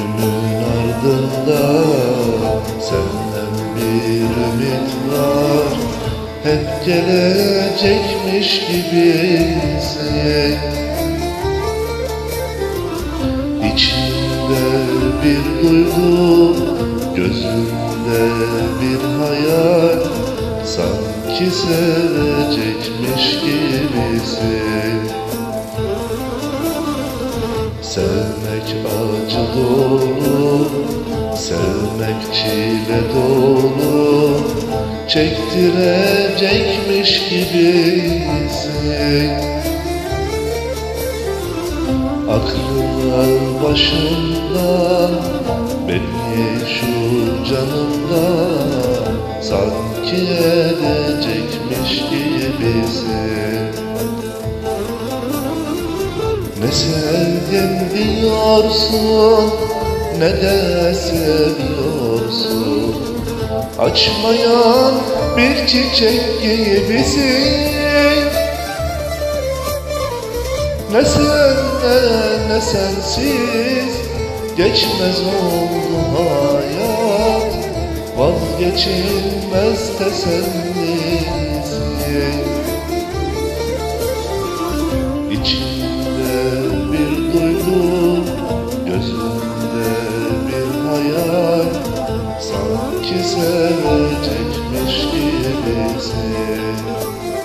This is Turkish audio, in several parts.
Günün ardında senden bir ümit var Hep gelecekmiş gibisin. İçinde bir duygu, gözünde bir hayal Sanki sevecekmiş gibisin Sevmek acı dolu, sevmek çile dolu. Çektirecekmiş gibisin Aklın al başından, beni şu canımdan Sanki edecekmiş gibisin ne sevdim diyorsun ne de seviyorsun. Açmayan bir çiçek gibisin. Ne sen ne, sensiz geçmez oldu hayat. Vazgeçilmez tesellisi İçinde Sanki sevecekmiş gibisin Her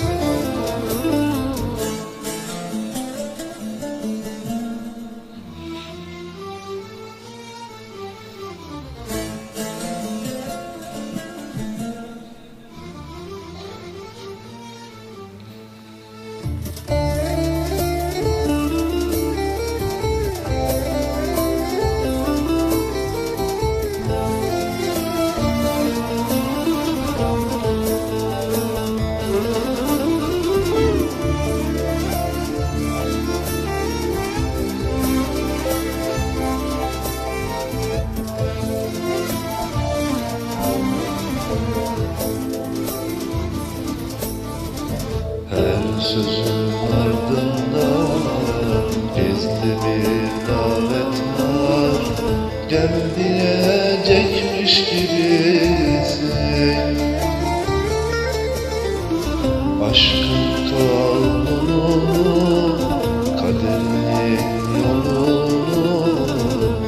sözün ardında gizli bir davet var Gel diyecekmiş gibisin. Aşkın kanunu, kaderin yolunu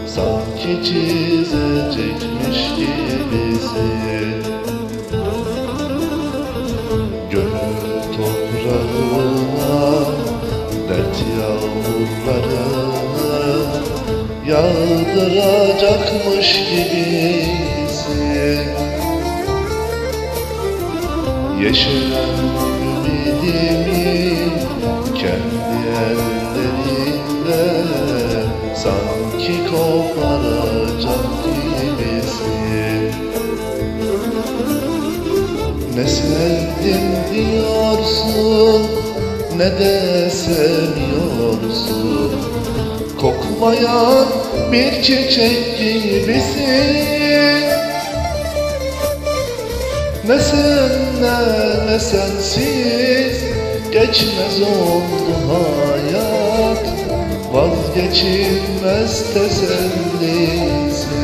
Sanki çizecekmiş gibisin dert yağmurlarını Yağdıracakmış gibisin. Yeşeren ümidimi kendi ellerinde Sanki koparacak gibisin. Ne sevdim diyorsun ne de seviyorsun? Kokmayan bir çiçek gibisin. Ne sen ne, ne sensiz geçmez oldu hayat. Vazgeçilmez tesellisi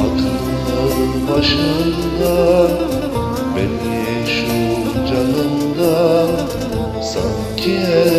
Aklın başında beni şu so good.